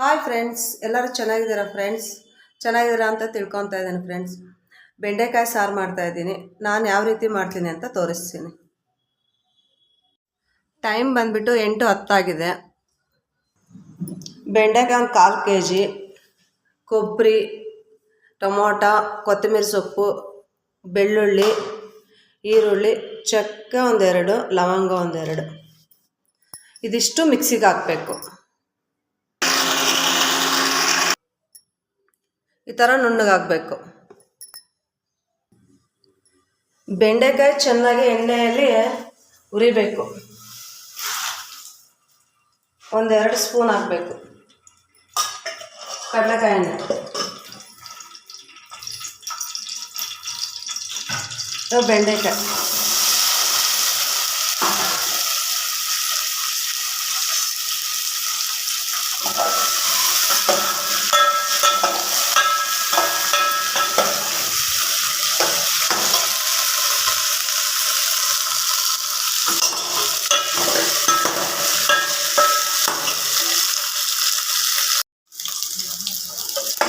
Hi friends ಎಲ್ಲರೂ ಚೆನ್ನಾಗಿದ್ದೀರಾ friends ಚೆನ್ನಾಗಿದ್ದೀರಾ ಅಂತ ತಿಳ್ಕೊತಾ ಇದ್ದೀನಿ ಫ್ರೆಂಡ್ಸ್ ಬೆಂಡೆಕಾಯಿ ಸಾರು ಮಾಡ್ತಾ ಇದ್ದೀನಿ. ನಾನು ಯಾವ ರೀತಿ ಮಾಡ್ತೀನಿ ಅಂತ ತೋರಿಸ್ತೀನಿ. ಟೈಮ್ ಬಂದುಬಿಟ್ಟು ಎಂಟು ಹತ್ತಾಗಿದೆ. ಬೆಂಡೆಕಾಯಿ ಒಂದು ಕಾಲು ಕೆ ಜಿ ಕೊಬ್ಬರಿ, ಟೊಮೊಟೊ, ಕೊತ್ತಂಬರಿ ಸೊಪ್ಪು, ಬೆಳ್ಳುಳ್ಳಿ, ಈರುಳ್ಳಿ, ಚಕ್ಕೆ ಒಂದೆರಡು, ಲವಂಗ ಒಂದೆರಡು. ಇದಿಷ್ಟು ಮಿಕ್ಸಿಗೆ ಹಾಕಬೇಕು. ಈ ಥರ ನುಣ್ಣಗಾಗಬೇಕು. ಬೆಂಡೆಕಾಯಿ ಚೆನ್ನಾಗಿ ಎಣ್ಣೆಯಲ್ಲಿ ಉರಿಬೇಕು ಒಂದೆರಡು ಸ್ಪೂನ್ ಹಾಕಬೇಕು. ಕಡಲೆಕಾಯಿ ಎಣ್ಣೆ. ಬೆಂಡೆಕಾಯಿ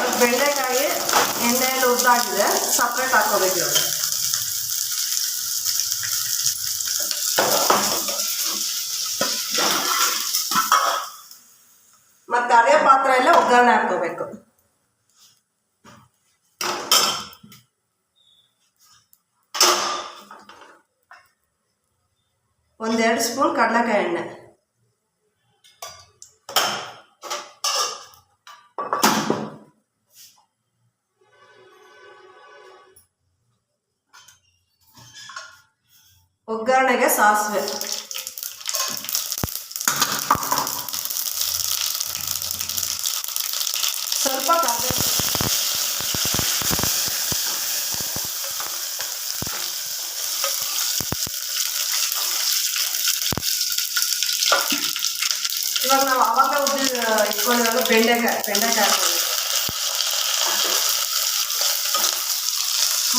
ಇವಾಗ ಬೆಂಡೆಕಾಯಿ ಎಣ್ಣೆಯಲ್ಲಿ ಉದ್ದಾಗಿದೆ ಸಪ್ರೇಟ್ ಹಾಕೋಬೇಕು ಇವಾಗ ಮತ್ತೆ ಅದೇ ಪಾತ್ರೆಯಲ್ಲೇ ಒಗ್ಗರಣೆ ಹಾಕೋಬೇಕು ಒಂದೆರಡು ಸ್ಪೂನ್ ಕಡಲೆಕಾಯಿ ಎಣ್ಣೆ. ಒಗ್ಗರಣೆಗೆ ಸಾಸಿವೆ. ಸ್ವಲ್ಪ ಕರ್ಬೇವು. ಇವಾಗ ನಾವು ಅವಾಗ ಉದ್ದಿ ಇಟ್ಕೊಂಡಿರೋ ಬೆಂಡೆಕಾಯಿ ಬೆಂಡೆಕಾಯಿ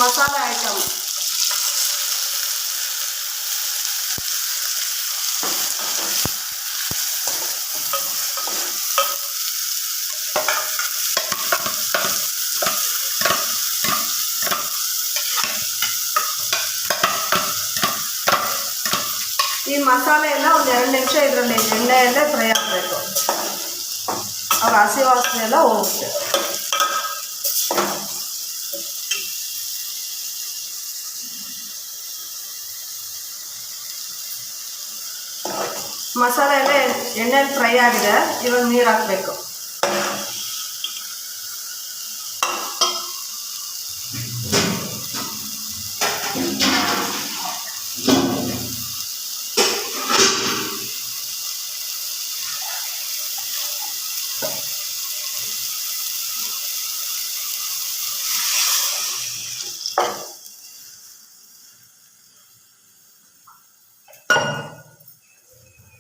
ಮಸಾಲೆ ಐಟಮ್. ಈ ಮಸಾಲೆ ಎಲ್ಲ ಒಂದು ಎರಡು ನಿಮಿಷ ಇದರಲ್ಲಿ ಎಣ್ಣೆಯಲ್ಲೇ ಫ್ರೈ ಆಗಬೇಕು. ಅವ್ರ ಹಸಿ ವಾಸನೆ ಎಲ್ಲ ಹೋಗುತ್ತೆ. ಮಸಾಲೆ ಎಲ್ಲ ಎಣ್ಣೆಯಲ್ಲಿ ಫ್ರೈ ಆಗಿದೆ. ಇವಾಗ ನೀರು ಹಾಕಬೇಕು.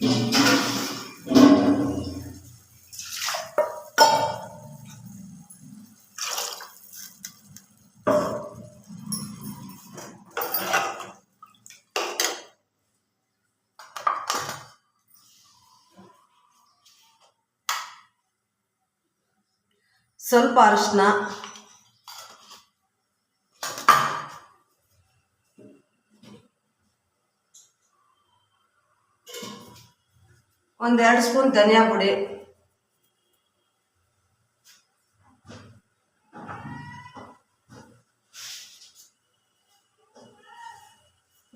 ಸ್ವಲ್ಪ ಅರಿಶಿನ ಒಂದೆರಡು ಸ್ಪೂನ್ ಧನಿಯಾ ಪುಡಿ.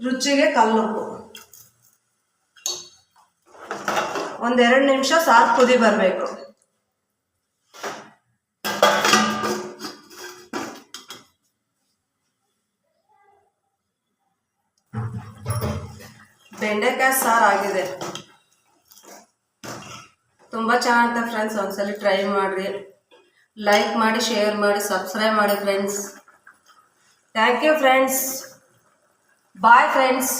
ರುಚಿಗೆ ಕಲ್ಲುಪ್ಪು. ಒಂದೆರಡು ನಿಮಿಷ ಸಾರು ಕುದಿ ಬರಬೇಕು. ಬೆಂಡೆಕಾಯಿ ಸಾರು ಆಗಿದೆ. ತುಂಬ ಚೆನ್ನಾಗಿದೆ ಫ್ರೆಂಡ್ಸ್ ಒಂದ್ಸಲಿ ಟ್ರೈ ಮಾಡಿರಿ. ಲೈಕ್ ಮಾಡಿ ಶೇರ್ ಮಾಡಿ ಸಬ್ಸ್ಕ್ರೈಬ್ ಮಾಡಿ friends thank you friends bye friends